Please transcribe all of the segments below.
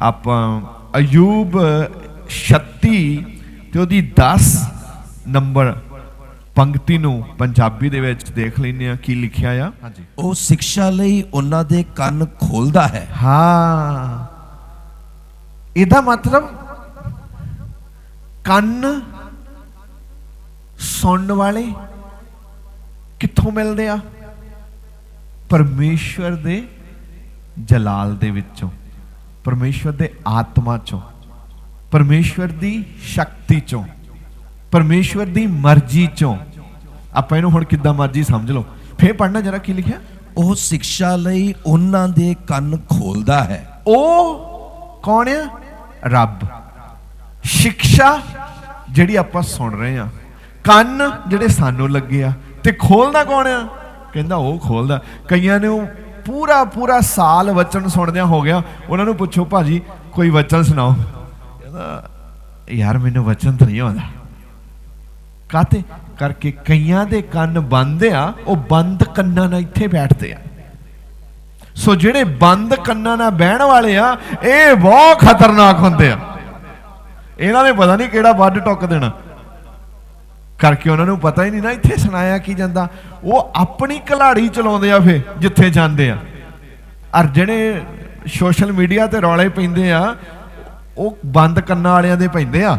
ਆਪਾਂ ਅਯੂਬ 36 ਤੇ ਉਹਦੀ 10 ਨੰਬਰ ਪੰਕਤੀ ਨੂੰ ਪੰਜਾਬੀ ਦੇ ਵਿੱਚ ਦੇਖ ਲੈਂਦੇ ਆ ਕੀ ਲਿਖਿਆ ਆ। ਹਾਂਜੀ। ਉਹ ਸਿੱਖਿਆ ਲਈ ਉਹਨਾਂ ਦੇ ਕੰਨ ਖੋਲਦਾ ਹੈ। ਹਾਂ। ਇਹਦਾ ਮਤਲਬ ਕੰਨ ਸੁਣਨ ਵਾਲੇ ਕਿੱਥੋਂ ਮਿਲਦੇ ਆ? ਪਰਮੇਸ਼ਵਰ ਦੇ ਜਲਾਲ ਦੇ ਵਿੱਚੋਂ। ਪਰਮੇਸ਼ਵਰ ਦੇ ਆਤਮਾ ਚੋਂ ਪਰਮੇਸ਼ਵਰ ਦੀ ਸ਼ਕਤੀ ਚੋਂ ਪਰਮੇਸ਼ਵਰ ਦੀ ਮਰਜ਼ੀ ਚੋਂ। ਆਪਾਂ ਇਹਨੂੰ ਹੁਣ ਕਿੱਦਾਂ ਮਰਜ਼ੀ ਸਮਝ ਲਓ। ਫੇਰ ਪੜਨਾ ਜਰਾ ਕੀ ਲਿਖਿਆ? ਉਹ ਸਿੱਖਿਆ ਲਈ ਉਹਨਾਂ ਦੇ ਕੰਨ ਖੋਲਦਾ ਹੈ। ਉਹ ਕੌਣ ਆ? ਰੱਬ। ਸਿੱਖਿਆ ਜਿਹੜੀ ਆਪਾਂ ਸੁਣ ਰਹੇ ਆ ਕੰਨ ਜਿਹੜੇ ਸਾਨੂੰ ਲੱਗੇ ਆ। ਤੇ ਖੋਲਦਾ ਕੌਣ ਆ? ਕਹਿੰਦਾ ਉਹ ਖੋਲਦਾ। ਕਈਆਂ ਨੇ ਉਹ ਪੂਰਾ ਪੂਰਾ ਸਾਲ ਵਚਨ ਸੁਣਦਿਆਂ ਹੋ ਗਿਆ। ਉਹਨਾਂ ਨੂੰ ਪੁੱਛੋ, ਭਾਜੀ, ਕੋਈ ਵਚਨ ਸੁਣਾਓ? ਕਹਿੰਦਾ, ਯਾਰ, ਮੈਨੂੰ ਵਚਨ ਤਾਂ ਨਹੀਂ ਆਉਂਦਾ। ਕਾਤੇ ਕਰਕੇ ਕਈਆਂ ਦੇ ਕੰਨ ਬੰਦ ਆ, ਉਹ ਬੰਦ ਕੰਨਾਂ ਨਾਲ ਇੱਥੇ ਬੈਠਦੇ ਆ। ਸੋ ਜਿਹੜੇ ਬੰਦ ਕੰਨਾਂ ਨਾਲ ਬਹਿਣ ਵਾਲੇ ਆ, ਇਹ ਬਹੁਤ ਖਤਰਨਾਕ ਹੁੰਦੇ ਆ। ਇਹਨਾਂ ਨੇ ਪਤਾ ਨਹੀਂ ਕਿਹੜਾ ਵੱਡ ਟੁੱਕ ਦੇਣਾ। ਕਰਕੇ ਉਹਨਾਂ ਨੂੰ ਪਤਾ ਹੀ ਨਹੀਂ ਨਾ ਇੱਥੇ ਸੁਣਾਇਆ ਕੀ ਜਾਂਦਾ। ਉਹ ਆਪਣੀ ਕਲਾੜੀ ਚਲਾਉਂਦੇ ਆ ਫੇ ਜਿੱਥੇ ਜਾਂਦੇ ਆ। ਅਰ ਜਿਹੜੇ ਸੋਸ਼ਲ ਮੀਡੀਆ ਤੇ ਰੌਲੇ ਪੈਂਦੇ ਆ, ਉਹ ਬੰਦ ਕੰਨਾਂ ਵਾਲਿਆਂ ਦੇ ਪੈਂਦੇ ਆ।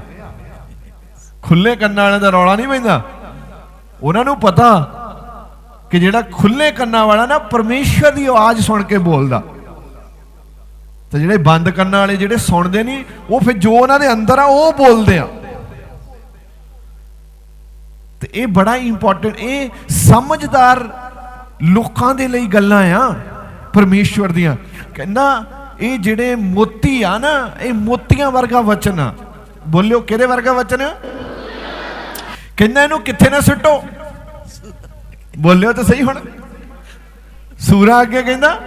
ਖੁੱਲੇ ਕੰਨਾਂ ਵਾਲਿਆਂ ਦਾ ਰੌਲਾ ਨਹੀਂ ਪੈਂਦਾ। ਉਹਨਾਂ ਨੂੰ ਪਤਾ ਕਿ ਜਿਹੜਾ ਖੁੱਲੇ ਕੰਨਾਂ ਵਾਲਾ ਨਾ, ਪਰਮੇਸ਼ਵਰ ਦੀ ਆਵਾਜ਼ ਸੁਣ ਕੇ ਬੋਲਦਾ। ਤੇ ਜਿਹੜੇ ਬੰਦ ਕੰਨਾਂ ਵਾਲੇ ਜਿਹੜੇ ਸੁਣਦੇ ਨਹੀਂ, ਉਹ ਫਿਰ ਜੋ ਉਹਨਾਂ ਦੇ ਅੰਦਰ ਆ, ਉਹ ਬੋਲਦੇ ਆ। ਤੇ ਇਹ ਬੜਾ ਇੰਪੋਰਟੈਂਟ ਇਹ ਸਮਝਦਾਰ ਲੋਕਾਂ ਦੇ ਲਈ ਗੱਲਾਂ ਆ, ਪਰਮੇਸ਼ਵਰ ਦੀਆਂ। ਕਹਿੰਦਾ, ਇਹ ਜਿਹੜੇ ਮੋਤੀ ਆ ਨਾ, ਇਹ ਮੋਤੀਆਂ ਵਰਗਾ ਵਚਨ ਆ। ਬੋਲਿਓ, ਕਿਹਦੇ ਵਰਗਾ ਵਚਨ ਆ? ਕਹਿੰਦਾ, ਇਹਨੂੰ ਕਿੱਥੇ ਨਾ ਸੁੱਟੋ। ਬੋਲਿਓ ਤਾਂ ਸਹੀ ਹੁਣ। ਸੂਰਾ ਅੱਗੇ ਕਹਿੰਦਾ,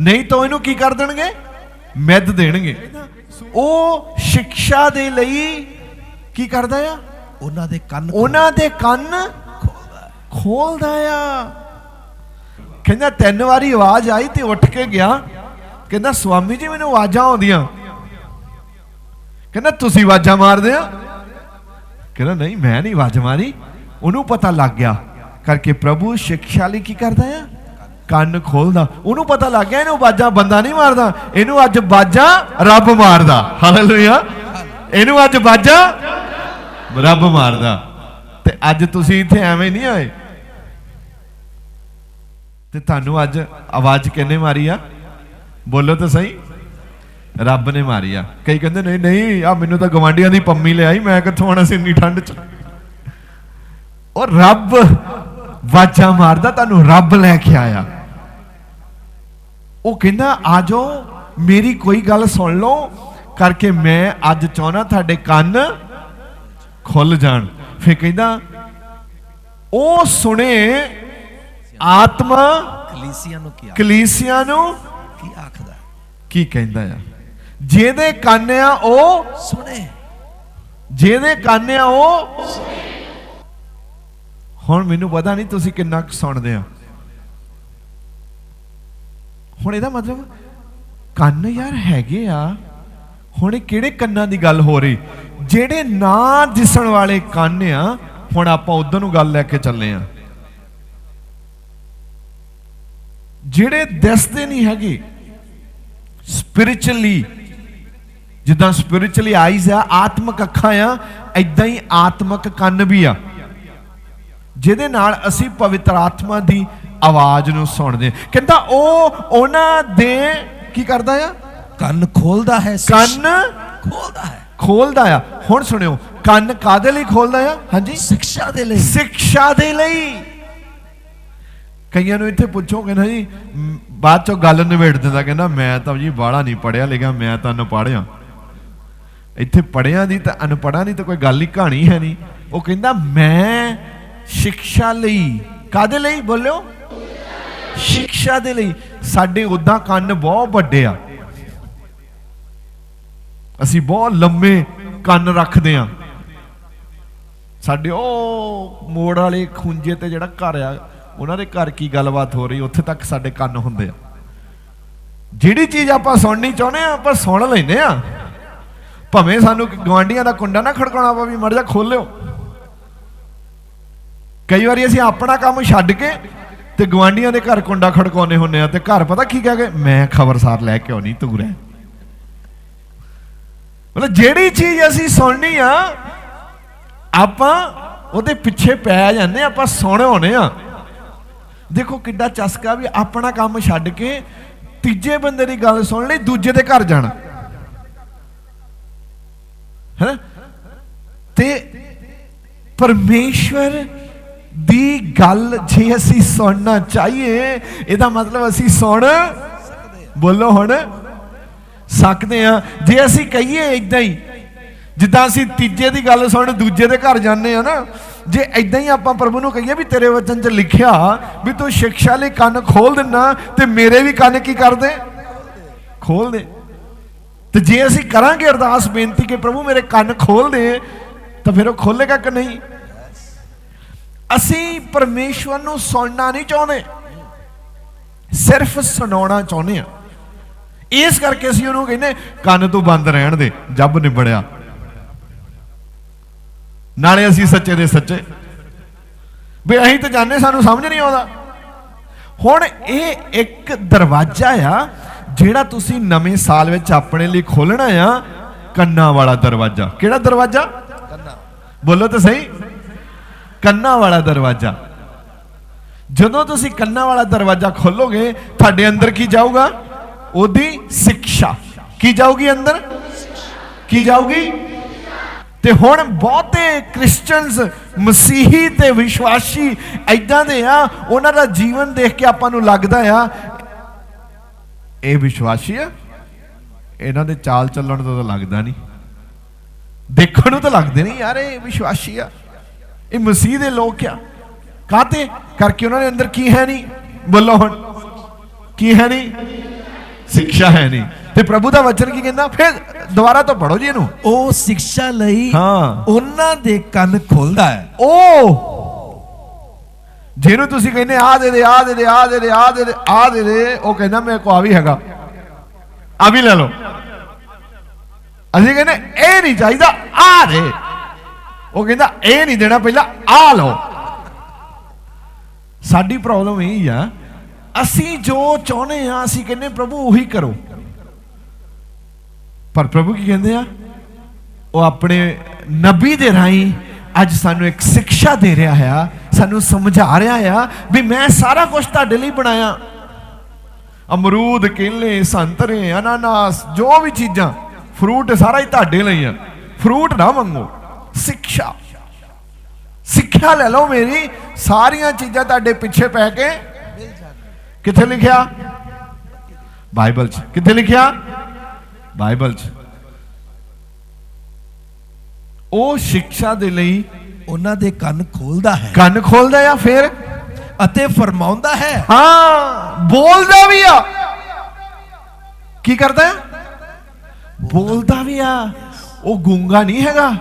ਨਹੀਂ ਤਾਂ ਇਹਨੂੰ ਕੀ ਕਰ ਦੇਣਗੇ? ਮਿੱਧ ਦੇਣਗੇ। ਉਹ ਸਿੱਖਿਆ ਦੇ ਲਈ ਕੀ ਕਰਦਾ ਆ? ਉਹਨਾਂ ਦੇ ਕੰਨ ਉਹਨਾਂ ਦੇ ਕੰਨ ਖੋਲਦਾ ਆ ਕਹਿੰਦਾ ਤਿੰਨ ਵਾਰੀ ਆਵਾਜ਼ ਆਈ ਤੇ ਉੱਠ ਕੇ ਗਿਆ। ਕਹਿੰਦਾ ਸਵਾਮੀ ਜੀ ਮੈਨੂੰ ਆਵਾਜ਼ਾਂ ਆਉਂਦੀਆਂ। ਕਹਿੰਦਾ ਤੁਸੀਂ ਆਵਾਜ਼ਾਂ ਮਾਰਦੇ ਆ ਕਹਿੰਦਾ ਨਹੀਂ ਮੈਂ ਨਹੀਂ ਆਵਾਜ਼ ਮਾਰੀ। ਉਹਨੂੰ ਪਤਾ ਲੱਗ ਗਿਆ ਕਰਕੇ ਪ੍ਰਭੂ ਸਿੱਖਿਆ ਲਈ ਕੀ ਕਰਦਾ ਆ? ਕੰਨ ਖੋਲਦਾ ਉਹਨੂੰ ਪਤਾ ਲੱਗ ਗਿਆ ਇਹਨੂੰ ਆਵਾਜ਼ਾਂ ਬੰਦਾ ਨਹੀਂ ਮਾਰਦਾ। ਇਹਨੂੰ ਅੱਜ ਆਵਾਜ਼ਾਂ ਰੱਬ ਮਾਰਦਾ। ਹਾਲੇਲੂਇਆ ਇਹਨੂੰ ਅੱਜ ਆਵਾਜ਼ਾਂ ਰੱਬ ਮਾਰਦਾ। ਤੇ ਅੱਜ ਤੁਸੀਂ ਇੱਥੇ ਐਵੇਂ ਨਹੀਂ ਆਏ? ਤੇ ਤੁਹਾਨੂੰ ਅੱਜ ਆਵਾਜ਼ ਕਿੰਨੇ ਮਾਰੀ ਆ? ਬੋਲੋ ਤਾਂ ਸਹੀ। ਰੱਬ ਨੇ ਮਾਰੀ ਆ। ਕਈ ਕਹਿੰਦੇ, ਨਹੀਂ ਨਹੀਂ, ਆ ਮੈਨੂੰ ਤਾਂ ਗਵਾਂਡੀਆਂ ਦੀ ਪੰਮੀ ਲਿਆਈ, ਮੈਂ ਕਿੱਥੋਂ ਆਣਾ ਸੀ ਇੰਨੀ ਠੰਡ ਚ? ਉਹ ਰੱਬ ਵਾਜਾ ਮਾਰਦਾ, ਤੁਹਾਨੂੰ ਰੱਬ ਲੈ ਕੇ ਆਇਆ। ਉਹ ਕਹਿੰਦਾ ਆਜੋ ਮੇਰੀ ਕੋਈ ਗੱਲ ਸੁਣ ਲਓ, ਕਰਕੇ ਮੈਂ ਅੱਜ ਚਾਹਣਾ ਤੁਹਾਡੇ ਕੰਨ ਖੁੱਲ ਜਾਣ। ਫੇ ਕਹਿੰਦਾ ਉਹ ਸੁਣੇ ਆਤਮਾ ਕਲੀਸਿਆ ਨੂੰ ਕੀ ਕਲੀਸਿਆ ਨੂੰ ਕੀ ਆਖਦਾ? ਕੀ ਕਹਿੰਦਾ ਆ? ਜਿਹਦੇ ਕੰਨ ਆ ਉਹ ਸੁਣੇ। ਜਿਹਦੇ ਕੰਨ ਆ ਉਹ ਹੁਣ ਮੈਨੂੰ ਪਤਾ ਨਹੀਂ ਤੁਸੀਂ ਕਿੰਨਾ ਕੁ ਸੁਣਦੇ ਆ। ਹੁਣ ਇਹਦਾ ਮਤਲਬ ਕੰਨ ਯਾਰ ਹੈਗੇ ਆ। ਹੁਣ ਇਹ ਕਿਹੜੇ ਕੰਨਾਂ ਦੀ ਗੱਲ ਹੋ ਰਹੀ? ਜਿਹੜੇ ਨਾ ਦਿਸਣ ਵਾਲੇ ਕੰਨ ਆ ਹੁਣ ਆਪਾਂ ਉਧਰ ਨੂੰ ਗੱਲ ਲੈ ਕੇ ਚੱਲੇ ਆ। ਜਿਹੜੇ ਦਿਸਦੇ ਨਹੀਂ ਹੈਗੇ ਸਪਿਰਚੁਅਲੀ ਜਿੱਦਾਂ ਸਪਿਰਚੁਅਲੀ ਆਈਜ਼ ਆ ਆਤਮਿਕ ਅੱਖਾਂ ਆ ਐਦਾਂ ਹੀ ਆਤਮਿਕ ਕੰਨ ਵੀ ਆ। ਜਿਹਦੇ ਨਾਲ ਅਸੀਂ ਪਵਿੱਤਰ ਆਤਮਾ ਦੀ ਆਵਾਜ਼ ਨੂੰ ਸੁਣਦੇ ਹਾਂ। ਕਹਿੰਦਾ ਉਹ ਉਹਨਾਂ ਦੇ ਕੀ ਕਰਦਾ ਆ? ਕੰਨ ਖੋਲਦਾ ਹੈ ਕੰਨ ਖੋਲਦਾ ਹੈ। ਖੋਲਦਾ ਆ। ਹੁਣ ਸੁਣਿਓ ਕੰਨ ਕਾਦੇ ਲਈ ਖੋਲਦਾ ਆ? ਹਾਂਜੀ। ਸਿੱਖਿਆ ਦੇ ਲਈ। ਸਿੱਖਿਆ ਦੇ ਲਈ। ਕਈਆਂ ਨੂੰ ਇੱਥੇ ਪੁੱਛੋਗੇ ਨਾ ਜੀ ਬਾਅਦ ਚੋਂ ਗੱਲ ਨਿਬੇੜ ਦਿੰਦਾ ਕਹਿੰਦਾ ਮੈਂ ਤਾਂ ਜੀ ਬਾਹਲਾ ਨਹੀਂ ਪੜਿਆ ਲਿਖਿਆ ਮੈਂ ਤਾਂ ਅਨਪੜ੍ਹਿਆ ਇੱਥੇ ਪੜਿਆ ਦੀ ਤਾਂ ਅਨਪੜ੍ਹਾਂ ਦੀ ਤਾਂ ਕੋਈ ਗੱਲ ਹੀ ਕਹਾਣੀ ਹੈ ਨਹੀਂ। ਉਹ ਕਹਿੰਦਾ ਮੈਂ ਸਿੱਖਿਆ ਲਈ। ਕਾਦੇ ਲਈ ਬੋਲਿਓ? ਸਿੱਖਿਆ ਦੇ ਲਈ। ਸਾਡੇ ਉਦਾਂ ਕੰਨ ਬਹੁਤ ਵੱਡੇ ਆ। ਅਸੀਂ ਬਹੁਤ ਲੰਮੇ ਕੰਨ ਰੱਖਦੇ ਆ ਸਾਡੇ ਉਹ ਮੋੜ ਵਾਲੇ ਖੁੰਝੇ ਤੇ ਜਿਹੜਾ ਘਰ ਆ, ਉਹਨਾਂ ਦੇ ਘਰ ਕੀ ਗੱਲਬਾਤ ਹੋ ਰਹੀ? ਉੱਥੇ ਤੱਕ ਸਾਡੇ ਕੰਨ ਹੁੰਦੇ ਆ। ਜਿਹੜੀ ਚੀਜ਼ ਆਪਾਂ ਸੁਣਨੀ ਚਾਹੁੰਦੇ ਆ ਆਪਾਂ ਸੁਣ ਲੈਨੇ ਆ ਭਾਵੇਂ ਸਾਨੂੰ ਗਵਾਂਡੀਆਂ ਦਾ ਕੁੰਡਾ ਨਾ ਖੜਕਾਉਣਾ ਪਵੇ ਮੜ ਜਾ ਖੋਲਿਓ ਕਈ ਵਾਰੀ ਅਸੀਂ ਆਪਣਾ ਕੰਮ ਛੱਡ ਕੇ ਤੇ ਗਵਾਂਡੀਆਂ ਦੇ ਘਰ ਕੁੰਡਾ ਖੜਕਾਉਨੇ ਹੁੰਨੇ ਆ ਤੇ ਘਰ ਪਤਾ ਕੀ ਕਹਿ ਗਏ? ਮੈਂ ਖਬਰਸਾਰ ਲੈ ਕੇ ਆਉਣੀ, ਤੂੰ ਰਹਿ। ਮਤਲਬ ਜਿਹੜੀ ਚੀਜ਼ ਅਸੀਂ ਸੁਣਨੀ ਆ, ਆਪਾਂ ਉਹਦੇ ਪਿੱਛੇ ਪੈ ਜਾਂਦੇ ਆ, ਆਪਾਂ ਸੁਣੇ ਹੋਣੇ ਆ। ਦੇਖੋ ਕਿੱਡਾ ਚਸਕਾ ਵੀ ਆਪਣਾ ਕੰਮ ਛੱਡ ਕੇ ਤੀਜੇ ਬੰਦੇ ਦੀ ਗੱਲ ਸੁਣ ਲਈ, ਦੂਜੇ ਦੇ ਘਰ ਜਾਣਾ। ਹੈ ਤੇ ਪਰਮੇਸ਼ਵਰ ਦੀ ਗੱਲ ਜੇ ਅਸੀਂ ਸੁਣਨਾ ਚਾਹੀਏ, ਇਹਦਾ ਮਤਲਬ ਅਸੀਂ ਸੁਣ, ਬੋਲੋ ਹੁਣ। ਸਕਦੇ ਆ ਜੇ ਅਸੀਂ ਕਹੀਏ ਇਦਾਂ ਹੀ, ਜਿੱਦਾਂ ਅਸੀਂ ਤੀਜੇ ਦੀ ਗੱਲ ਸੁਣ, ਦੂਜੇ ਦੇ ਘਰ ਜਾਂਦੇ ਆ ਨਾ, ਜੇ ਇਦਾਂ ਹੀ ਆਪਾਂ ਪ੍ਰਭੂ ਨੂੰ ਕਹੀਏ ਵੀ ਤੇਰੇ ਵਚਨ 'ਚ ਲਿਖਿਆ ਵੀ ਤੂੰ ਸਿੱਖਿਆ ਲਈ ਕੰਨ ਖੋਲ ਦਿੰਨਾ, ਤੇ ਮੇਰੇ ਵੀ ਕੰਨ ਕੀ ਕਰਦੇ? ਖੋਲ ਦੇ ਤੇ ਜੇ ਅਸੀਂ ਕਰਾਂਗੇ ਅਰਦਾਸ, ਬੇਨਤੀ ਕਿ ਪ੍ਰਭੂ ਮੇਰੇ ਕੰਨ ਖੋਲ ਦੇ ਤਾਂ ਫਿਰ ਉਹ ਖੋਲੇਗਾ ਕਿ ਨਹੀਂ? ਅਸੀਂ ਪਰਮੇਸ਼ਵਰ ਨੂੰ ਸੁਣਨਾ ਨਹੀਂ ਚਾਹੁੰਦੇ, ਸਿਰਫ ਸੁਣਾਉਣਾ ਚਾਹੁੰਦੇ ਆ ਇਸ ਕਰਕੇ ਅਸੀਂ ਉਹਨੂੰ ਕਹਿੰਦੇ ਕੰਨ ਤੋਂ ਬੰਦ ਰਹਿਣ ਦੇ ਜੱਬ ਨਿਬੜਿਆ। ਨਾਲੇ ਅਸੀਂ ਸੱਚੇ ਦੇ ਸੱਚੇ। ਵੀ ਅਸੀਂ ਤਾਂ ਜਾਣਦੇ ਸਾਨੂੰ ਸਮਝ ਨਹੀਂ ਆਉਂਦਾ। ਹੁਣ ਇਹ ਇੱਕ ਦਰਵਾਜ਼ਾ ਆ ਜਿਹੜਾ ਤੁਸੀਂ ਨਵੇਂ ਸਾਲ ਵਿੱਚ ਆਪਣੇ ਲਈ ਖੋਲਣਾ ਆ ਕੰਨਾਂ ਵਾਲਾ ਦਰਵਾਜ਼ਾ। ਕਿਹੜਾ ਦਰਵਾਜ਼ਾ? ਕੰਨਾ। ਬੋਲੋ ਤਾਂ ਸਹੀ। ਕੰਨਾਂ ਵਾਲਾ ਦਰਵਾਜ਼ਾ। ਜਦੋਂ ਤੁਸੀਂ ਕੰਨਾਂ ਵਾਲਾ ਦਰਵਾਜ਼ਾ ਖੋਲੋਗੇ ਤੁਹਾਡੇ ਅੰਦਰ ਕੀ ਜਾਊਗਾ? ਉਹਦੀ ਸਿੱਖਿਆ। ਕੀ ਜਾਊਗੀ ਅੰਦਰ? ਕੀ ਜਾਊਗੀ? ਤੇ ਹੁਣ ਬਹੁਤੇ ਕ੍ਰਿਸਚੀਅਨਸ ਮਸੀਹੀ ਤੇ ਵਿਸ਼ਵਾਸੀ ਐਦਾਂ ਦੇ ਆ, ਉਹਨਾਂ ਦਾ ਜੀਵਨ ਦੇਖ ਕੇ ਆਪਾਂ ਨੂੰ ਲੱਗਦਾ ਆ, ਇਹ ਵਿਸ਼ਵਾਸੀ ਆ? ਇਹਨਾਂ ਦੇ ਚਾਲ ਚੱਲਣ ਤੋਂ ਤਾਂ ਲੱਗਦਾ ਨਹੀਂ। ਦੇਖਣ ਨੂੰ ਤਾਂ ਲੱਗਦੇ ਨਹੀਂ ਯਾਰ, ਇਹ ਵਿਸ਼ਵਾਸੀ ਆ। ਇਹ ਮਸੀਹ ਦੇ ਲੋਕ ਆ। ਕਾਤੇ ਕਰਕੇ ਉਹਨਾਂ ਦੇ ਅੰਦਰ ਕੀ ਹੈ ਨਹੀਂ? ਬੋਲੋ ਹੁਣ। ਕੀ ਹੈ ਨਹੀਂ? ਸਿੱਖਿਆ ਹੈ ਨਹੀਂ। ਤੇ ਪ੍ਰਭੂ ਦਾ ਵਚਨ ਕੀ ਕਹਿੰਦਾ? ਫਿਰ ਦੁਬਾਰਾ ਤੋਂ ਪੜੋ ਜੀ ਇਹਨੂੰ। ਉਹ ਸਿੱਖਿਆ ਲਈ ਹਾਂ। ਉਹਨਾਂ ਦੇ ਕੰਨ ਖੋਲਦਾ ਹੈ। ਉਹ ਜਿਹਨੂੰ ਤੁਸੀਂ ਕਹਿੰਦੇ ਆ ਦੇ ਦੇ ਆ ਦੇ ਦੇ ਆ ਦੇ ਦੇ ਆ ਦੇ ਦੇ ਆ ਦੇ ਦੇ ਉਹ ਕਹਿੰਦਾ ਮੇਰੇ ਕੋ ਆ ਵੀ ਹੈਗਾ। ਆ ਵੀ ਲੈ ਲਓ। ਅਸੀਂ ਕਹਿੰਦੇ ਇਹ ਨਹੀਂ ਚਾਹੀਦਾ ਆ ਦੇ। ਉਹ ਕਹਿੰਦਾ ਇਹ ਨਹੀਂ ਦੇਣਾ ਪਹਿਲਾਂ ਆ ਲਓ। ਸਾਡੀ ਪ੍ਰੋਬਲਮ ਇਹ ਹੀ ਆ ਅਸੀਂ ਜੋ ਚਾਹੁੰਦੇ ਹਾਂ, ਅਸੀਂ ਕਹਿੰਦੇ ਪ੍ਰਭੂ ਉਹੀ ਕਰੋ। ਪਰ ਪ੍ਰਭੂ ਕੀ ਕਹਿੰਦੇ ਆ? ਉਹ ਆਪਣੇ ਨਬੀ ਦੇ ਰਾਹੀਂ ਅੱਜ ਸਾਨੂੰ ਇੱਕ ਸਿੱਖਿਆ ਦੇ ਰਿਹਾ ਆ, ਸਾਨੂੰ ਸਮਝਾ ਰਿਹਾ ਆ ਵੀ ਮੈਂ ਸਾਰਾ ਕੁਝ ਤੁਹਾਡੇ ਲਈ ਬਣਾਇਆ। ਅਮਰੂਦ, ਕੇਲੇ, ਸੰਤਰੇ, ਅਨਾਨਾਸ, ਜੋ ਵੀ ਚੀਜ਼ਾਂ, ਫਰੂਟ ਸਾਰਾ ਹੀ ਤੁਹਾਡੇ ਲਈ ਆ। ਫਰੂਟ ਨਾ ਮੰਗੋ, ਸਿੱਖਿਆ। ਸਿੱਖਿਆ ਲੈ ਲਓ ਮੇਰੀ, ਸਾਰੀਆਂ ਚੀਜ਼ਾਂ ਤੁਹਾਡੇ ਪਿੱਛੇ ਪੈ ਕੇ ਕਿੱਥੇ ਲਿਖਿਆ? ਬਾਈਬਲ 'ਚ। ਕਿੱਥੇ ਲਿਖਿਆ? ਬਾਈਬਲ 'ਚ। ਉਹ ਸਿੱਖਿਆ ਦੇ ਲਈ ਉਹਨਾਂ ਦੇ ਕੰਨ ਖੋਲਦਾ ਹੈ। ਕੰਨ ਖੋਲਦਾ ਆ ਫਿਰ? ਅਤੇ ਫਰਮਾਉਂਦਾ ਹੈ। ਹਾਂ ਬੋਲਦਾ ਵੀ ਆ। ਕੀ ਕਰਦਾ ਆ ਬੋਲਦਾ ਵੀ ਆ। ਉਹ ਗੂੰਗਾ ਨਹੀਂ ਹੈਗਾ।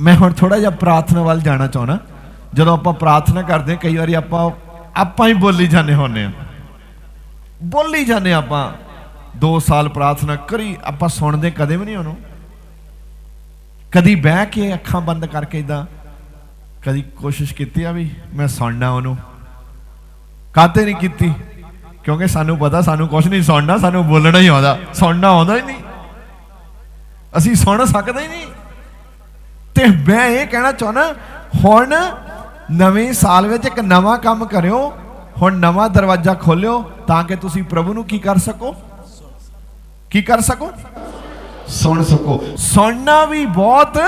ਮੈਂ ਹੁਣ ਥੋੜਾ ਜਿਹਾ ਪ੍ਰਾਰਥਨਾ ਵੱਲ ਜਾਣਾ ਚਾਹਣਾ ਜਦੋਂ ਆਪਾਂ ਪ੍ਰਾਰਥਨਾ ਕਰਦੇ ਹਾਂ, ਕਈ ਵਾਰੀ ਆਪਾਂ ਆਪਾਂ ਹੀ ਬੋਲੀ ਜਾਂਦੇ ਹੁੰਨੇ ਆ ਬੋਲੀ ਜਾਂਦੇ ਆਪਾਂ। 2 ਸਾਲ ਪ੍ਰਾਰਥਨਾ ਕਰੀ, ਆਪਾਂ ਸੁਣਦੇ ਕਦੇ ਵੀ ਨਹੀਂ ਉਹਨੂੰ। ਕਦੀ ਬਹਿ ਕੇ ਅੱਖਾਂ ਬੰਦ ਕਰਕੇ ਇਦਾਂ ਕਦੀ ਕੋਸ਼ਿਸ਼ ਕੀਤੀ ਆ ਵੀ ਮੈਂ ਸੁਣਨਾ ਉਹਨੂੰ। ਕਾਤੇ ਨਹੀਂ ਕੀਤੀ? ਕਿਉਂਕਿ ਸਾਨੂੰ ਪਤਾ, ਸਾਨੂੰ ਕੁਝ ਨਹੀਂ ਸੁਣਨਾ, ਸਾਨੂੰ ਬੋਲਣਾ ਹੀ ਆਉਂਦਾ। ਸੁਣਨਾ ਆਉਂਦਾ ਹੀ ਨਹੀਂ। ਅਸੀਂ ਸੁਣ ਸਕਦੇ ਹੀ ਨਹੀਂ। ਤੇ ਮੈਂ ਇਹ ਕਹਿਣਾ ਚਾਹਣਾ ਹੁਣ ਨਵੇਂ ਸਾਲ ਵਿੱਚ ਇੱਕ ਨਵਾਂ ਕੰਮ ਕਰਿਓ ਹੁਣ ਨਵਾਂ ਦਰਵਾਜ਼ਾ ਖੋਲਿਓ ਤਾਂ ਕਿ ਤੁਸੀਂ ਪ੍ਰਭੂ ਨੂੰ ਕੀ ਕਰ ਸਕੋ? ਕੀ ਕਰ ਸਕੋ? ਸੁਣ ਸਕੋ। ਸੁਣਨਾ ਵੀ ਬਹੁਤ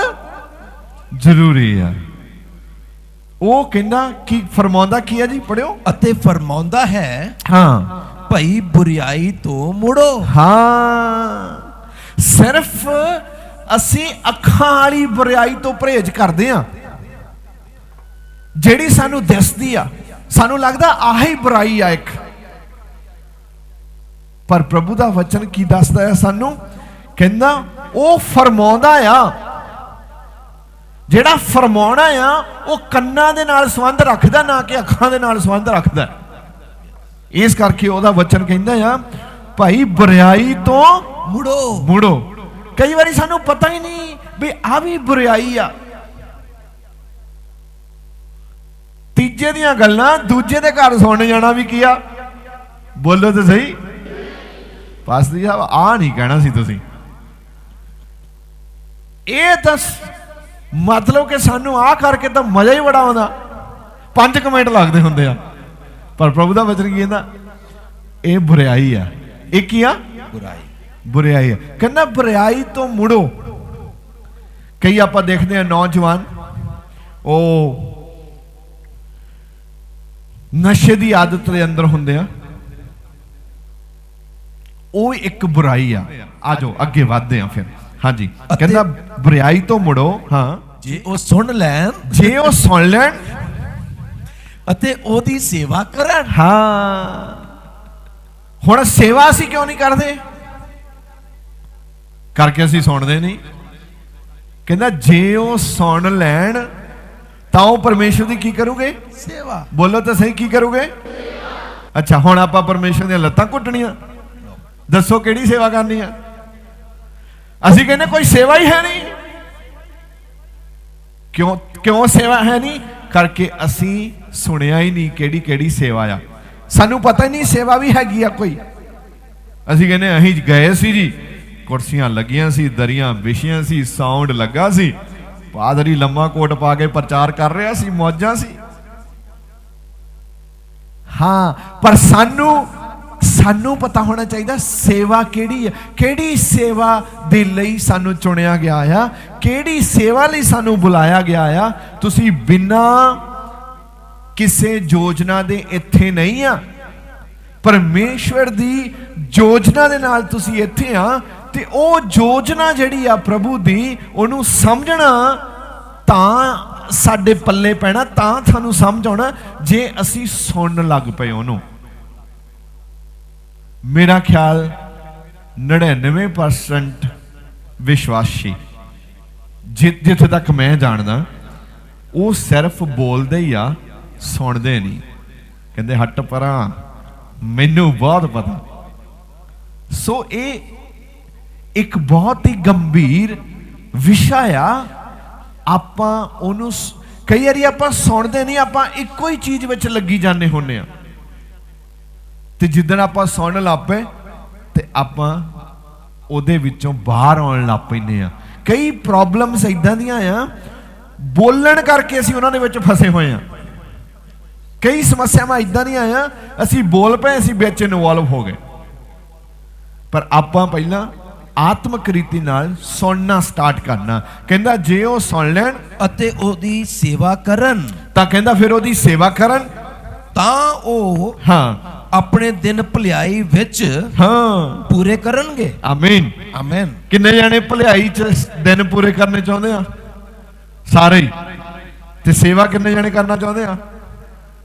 ਜ਼ਰੂਰੀ ਆ। ਉਹ ਕਹਿੰਦਾ ਕੀ ਫਰਮਾਉਂਦਾ ਕੀ ਆ ਜੀ? ਪੜਿਓ ਅਤੇ ਫਰਮਾਉਂਦਾ ਹੈ ਹਾਂ। ਭਈ ਬੁਰੀਾਈ ਤੋਂ ਮੁੜੋ। ਹਾਂ। ਸਿਰਫ ਅਸੀਂ ਅੱਖਾਂ ਵਾਲੀ ਬੁਰਾਈ ਤੋਂ ਪਰਹੇਜ਼ ਕਰਦੇ ਆ ਜਿਹੜੀ ਸਾਨੂੰ ਦਿਸਦੀ ਆ ਸਾਨੂੰ ਲੱਗਦਾ ਆਹੀ ਬੁਰਾਈ ਆ ਇੱਕ। ਪਰ ਪ੍ਰਭੂ ਦਾ ਵਚਨ ਕੀ ਦੱਸਦਾ ਹੈ ਸਾਨੂੰ? ਕਹਿੰਦਾ ਉਹ ਫਰਮਾਉਂਦਾ ਆ ਜਿਹੜਾ ਫਰਮਾਉਣਾ ਆ ਉਹ ਕੰਨਾਂ ਦੇ ਨਾਲ ਸੰਬੰਧ ਰੱਖਦਾ ਨਾ ਕਿ ਅੱਖਾਂ ਦੇ ਨਾਲ ਸੰਬੰਧ ਰੱਖਦਾ। ਇਸ ਕਰਕੇ ਉਹਦਾ ਵਚਨ ਕਹਿੰਦਾ ਆ ਭਾਈ ਬੁਰਾਈ ਤੋਂ ਮੁੜੋ। ਮੁੜੋ। ਕਈ ਵਾਰੀ ਸਾਨੂੰ ਪਤਾ ਹੀ ਨਹੀਂ ਵੀ ਆ ਵੀ ਬੁਰਾਈ ਆ। ਤੀਜੇ ਦੀਆਂ ਗੱਲਾਂ ਦੂਜੇ ਦੇ ਘਰ ਸੁਣਨ ਜਾਣਾ ਵੀ ਕੀ ਆ? ਬੋਲੋ ਤੇ ਸਹੀ। ਪਾਸਟਰ ਸਾਹਿਬ ਆ ਨਹੀਂ ਕਹਿਣਾ ਸੀ ਤੁਸੀਂ। ਇਹ ਤਾਂ ਮਤਲਬ ਕਿ ਸਾਨੂੰ ਆ ਕਰਕੇ ਤਾਂ ਮਜ਼ਾ ਹੀ ਬੜਾ ਆਉਂਦਾ। ਪੰਜ ਕਮੈਂਟ ਲੱਗਦੇ ਹੁੰਦੇ ਆ। ਪਰ ਪ੍ਰਭੂ ਦਾ ਵਚਨ ਕੀ ਕਹਿੰਦਾ? ਇਹ ਬੁਰਾਈ ਆ। ਇਹ ਕੀ ਆ? ਬੁਰਾਈ। ਬੁਰਾਈ ਹੈ ਕਹਿੰਦਾ ਬੁਰਾਈ ਤੋਂ ਮੁੜੋ। ਕਈ ਆਪਾਂ ਦੇਖਦੇ ਆ ਨੌਜਵਾਨ ਉਹ ਨਸ਼ੇ ਦੀ ਆਦਤ ਦੇ ਅੰਦਰ ਹੁੰਦੇ ਆ। ਉਹ ਇੱਕ ਬੁਰਾਈ ਆ। ਆਜੋ ਅੱਗੇ ਵਧਦੇ ਆ ਫਿਰ। ਹਾਂਜੀ। ਕਹਿੰਦਾ ਬੁਰਾਈ ਤੋਂ ਮੁੜੋ। ਹਾਂ। ਜੇ ਉਹ ਸੁਣ ਲੈਣ। ਜੇ ਉਹ ਸੁਣ ਲੈਣ। ਅਤੇ ਉਹਦੀ ਸੇਵਾ ਕਰਨ। ਹਾਂ। ਹੁਣ ਸੇਵਾ ਅਸੀਂ ਕਿਉਂ ਨਹੀਂ ਕਰਦੇ? ਕਰਕੇ ਅਸੀਂ ਸੁਣਦੇ ਨਹੀਂ। ਕਹਿੰਦਾ ਜੇ ਉਹ ਸੁਣ ਲੈਣ ਤਾਂ ਉਹ ਪਰਮੇਸ਼ਰ ਦੀ ਕੀ ਕਰੂਗੇ? ਸੇਵਾ। ਬੋਲੋ ਤਾਂ ਸਹੀ ਕੀ ਕਰੋਗੇ? ਅੱਛਾ ਹੁਣ ਆਪਾਂ ਪਰਮੇਸ਼ਰ ਦੀਆਂ ਲੱਤਾਂ ਘੁੱਟਣੀਆਂ। ਦੱਸੋ ਕਿਹੜੀ ਸੇਵਾ ਕਰਨੀ ਆ? ਅਸੀਂ ਕਹਿੰਦੇ ਕੋਈ ਸੇਵਾ ਹੀ ਹੈ ਨਹੀਂ। ਕਿਉਂ ਕਿਉਂ ਸੇਵਾ ਹੈ ਨਹੀਂ? ਕਰਕੇ ਅਸੀਂ ਸੁਣਿਆ ਹੀ ਨਹੀਂ ਕਿਹੜੀ ਕਿਹੜੀ ਸੇਵਾ ਆ। ਸਾਨੂੰ ਪਤਾ ਹੀ ਨਹੀਂ ਸੇਵਾ ਵੀ ਹੈਗੀ ਆ ਕੋਈ। ਅਸੀਂ ਕਹਿੰਦੇ ਅਸੀਂ ਗਏ ਸੀ ਜੀ ਕੁਰਸੀਆਂ ਲੱਗੀਆਂ ਸੀ ਦਰੀਆਂ ਵਿਛੀਆਂ ਸੀ ਸਾਊਂਡ ਲੱਗਾ ਸੀ। ਪਾਦਰੀ ਲੰਮਾ ਕੋਟ ਪਾ ਕੇ ਪ੍ਰਚਾਰ ਕਰ ਰਿਹਾ ਸੀ, ਮੌਜਾਂ ਸੀ। ਹਾਂ, ਪਰ ਸਾਨੂੰ ਸਾਨੂੰ ਪਤਾ ਹੋਣਾ ਚਾਹੀਦਾ ਸੇਵਾ ਕਿਹੜੀ ਹੈ, ਕਿਹੜੀ ਸੇਵਾ ਦੇ ਲਈ ਸਾਨੂੰ ਚੁਣਿਆ ਗਿਆ ਆ, ਕਿਹੜੀ ਸੇਵਾ ਲਈ ਸਾਨੂੰ ਬੁਲਾਇਆ ਗਿਆ ਆ। ਤੁਸੀਂ ਬਿਨਾਂ ਕਿਸੇ ਯੋਜਨਾ ਦੇ ਇੱਥੇ ਨਹੀਂ ਆ। ਪਰਮੇਸ਼ਵਰ ਦੀ ਯੋਜਨਾ ਦੇ ਨਾਲ ਤੁਸੀਂ ਇੱਥੇ ਆ, ਤੇ ਉਹ ਯੋਜਨਾ ਜਿਹੜੀ ਆ ਪ੍ਰਭੂ ਦੀ, ਉਹਨੂੰ ਸਮਝਣਾ ਤਾਂ ਸਾਡੇ ਪੱਲੇ ਪੈਣਾ, ਤਾਂ ਤੁਹਾਨੂੰ ਸਮਝ ਆਉਣਾ, ਜੇ ਅਸੀਂ ਸੁਣਨ ਲੱਗ ਪਏ ਉਹਨੂੰ। ਮੇਰਾ ਖਿਆਲ 99% ਵਿਸ਼ਵਾਸੀ ਜਿੱਥੇ ਤੱਕ ਮੈਂ ਜਾਣਦਾ, ਉਹ ਸਿਰਫ ਬੋਲਦੇ ਹੀ ਆ, ਸੁਣਦੇ ਨਹੀਂ। ਕਹਿੰਦੇ, ਹੱਟ ਪਰਾਂ, ਮੈਨੂੰ ਬਹੁਤ ਪਤਾ। ਸੋ ਇਹ ਇੱਕ ਬਹੁਤ ਹੀ ਗੰਭੀਰ ਵਿਸ਼ਾ ਆ ਆਪਾਂ ਉਹਨੂੰ ਕਈ ਵਾਰੀ ਆਪਾਂ ਸੁਣਦੇ ਨਹੀਂ, ਆਪਾਂ ਇੱਕੋ ਹੀ ਚੀਜ਼ ਵਿੱਚ ਲੱਗੀ ਜਾਂਦੇ ਹੁੰਨੇ ਆ ਤੇ ਜਿੱਦਣ ਆਪਾਂ ਸੁਣਨ ਲੱਪੇ ਤੇ ਆਪਾਂ ਉਹਦੇ ਵਿੱਚੋਂ ਬਾਹਰ ਆਉਣ ਲੱਗ ਪੈਂਦੇ ਆ ਕਈ ਪ੍ਰੋਬਲਮਸ ਇਦਾਂ ਦੀਆਂ ਆ, ਬੋਲਣ ਕਰਕੇ ਅਸੀਂ ਉਹਨਾਂ ਦੇ ਵਿੱਚ ਫਸੇ ਹੋਏ ਆ ਕਈ ਸਮੱਸਿਆਵਾਂ ਇਦਾਂ ਦੀਆਂ ਆ, ਅਸੀਂ ਬੋਲ ਪਏ, ਅਸੀਂ ਵਿੱਚ ਇਨਵੋਲਵ ਹੋ ਗਏ। ਪਰ ਆਪਾਂ ਪਹਿਲਾਂ ਆਤਮਿਕ ਰੀਤੀ ਨਾਲ ਸੁਣਨਾ ਸਟਾਰਟ ਕਰਨਾ। ਕਹਿੰਦਾ ਜੇ ਉਹ ਸੁਣ ਲੈਣ ਅਤੇ ਉਹਦੀ ਸੇਵਾ ਕਰਨ। ਤਾਂ ਕਹਿੰਦਾ ਫਿਰ ਉਹਦੀ ਸੇਵਾ ਕਰਨ। ਤਾਂ ਉਹ ਹਾਂ। ਆਪਣੇ ਦਿਨ ਭਲਾਈ ਵਿੱਚ ਹਾਂ। ਪੂਰੇ ਕਰਨਗੇ। ਆਮੀਨ ਆਮੇਨ ਕਿੰਨੇ ਜਾਣੇ ਭਲਾਈ ਚ ਦਿਨ ਪੂਰੇ ਕਰਨੇ ਚਾਹੁੰਦੇ ਆ? ਸਾਰੇ ਹੀ। ਤੇ ਸੇਵਾ ਕਿੰਨੇ ਜਾਣੇ ਕਰਨਾ ਚਾਹੁੰਦੇ ਆ?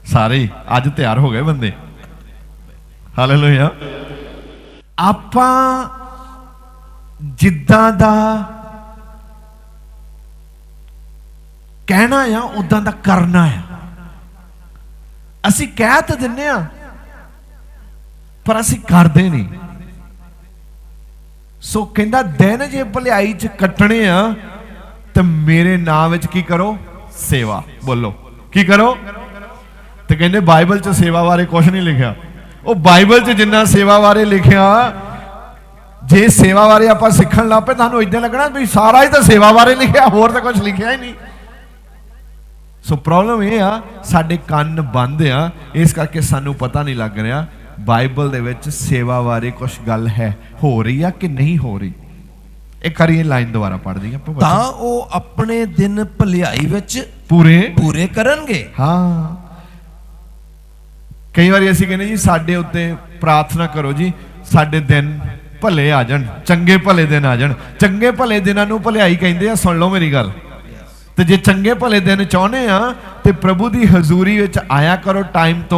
ਸਾਰੇ ਹੀ। ਅੱਜ ਤਿਆਰ ਹੋ ਗਏ ਬੰਦੇ। ਹਾਲੇਲੂਇਆ ਆਪਾਂ ਜਿੱਦਾਂ ਦਾ ਕਹਿਣਾ ਆ ਉਦਾਂ ਦਾ ਕਰਨਾ ਆ। ਅਸੀਂ ਕਹਿ ਤਾਂ ਦਿੰਨੇ ਆ, ਪਰ ਅਸੀਂ ਕਰਦੇ ਨਹੀਂ। ਸੋ ਕਹਿੰਦਾ, ਦਿਨ ਜੇ ਭਲਾਈ ਚ ਕੱਟਣੇ ਆ, ਤੇ ਮੇਰੇ ਨਾਮ ਵਿੱਚ ਕੀ ਕਰੋ? ਸੇਵਾ। ਬੋਲੋ, ਕੀ ਕਰੋ? ਤੇ ਕਹਿੰਦੇ, ਬਾਈਬਲ ਚ ਸੇਵਾ ਬਾਰੇ ਕੁਝ ਨਹੀਂ ਲਿਖਿਆ। ਉਹ ਬਾਈਬਲ ਚ ਜਿੰਨਾ ਸੇਵਾ ਬਾਰੇ ਲਿਖਿਆ ਜੇ ਸੇਵਾ ਬਾਰੇ ਆਪਾਂ ਸਿੱਖਣ ਲੱਗ ਪਏ ਤੁਹਾਨੂੰ ਇਦਾਂ ਲੱਗਣਾ ਵੀ ਸਾਰਾ ਹੀ ਤਾਂ ਸੇਵਾ ਬਾਰੇ ਲਿਖਿਆ ਹੋਰ ਤਾਂ ਕੁਝ ਲਿਖਿਆ ਹੀ ਨਹੀਂ। ਸੋ ਪ੍ਰੋਬਲਮ ਇਹ ਆ ਸਾਡੇ ਕੰਨ ਬੰਦ ਆ ਇਸ ਕਰਕੇ ਸਾਨੂੰ ਪਤਾ ਨਹੀਂ ਲੱਗ ਰਿਹਾ ਬਾਈਬਲ ਦੇ ਵਿੱਚ ਸੇਵਾ ਬਾਰੇ ਕੁਝ ਗੱਲ ਹੈ ਹੋ ਰਹੀ ਆ ਕਿ ਨਹੀਂ ਹੋ ਰਹੀ? ਇੱਕ ਵਾਰੀ ਇਹ ਲਾਈਨ ਦੁਬਾਰਾ ਪੜ੍ਹ ਦਈਏ ਆਪਾਂ ਤਾਂ ਉਹ ਆਪਣੇ ਦਿਨ ਭਲਾਈ ਵਿੱਚ ਪੂਰੇ? ਪੂਰੇ ਕਰਨਗੇ। ਹਾਂ। ਕਈ ਵਾਰੀ ਅਸੀਂ ਕਹਿੰਦੇ ਜੀ ਸਾਡੇ ਉੱਤੇ ਪ੍ਰਾਰਥਨਾ ਕਰੋ ਜੀ ਸਾਡੇ ਦਿਨ ਭਲੇ ਆ ਜਾਣ, ਚੰਗੇ ਭਲੇ ਦਿਨ ਆ ਜਾਣ। ਚੰਗੇ ਭਲੇ ਦਿਨਾਂ ਨੂੰ ਭਲਾਈ ਕਹਿੰਦੇ ਆ, ਸੁਣ ਲਓ ਮੇਰੀ ਗੱਲ। ਤੇ ਜੇ ਚੰਗੇ ਭਲੇ ਦਿਨ ਚਾਹੁੰਦੇ ਆ, ਤੇ ਪ੍ਰਭੂ ਦੀ ਹਜ਼ੂਰੀ ਵਿੱਚ ਆਇਆ ਕਰੋ ਟਾਈਮ ਤੋਂ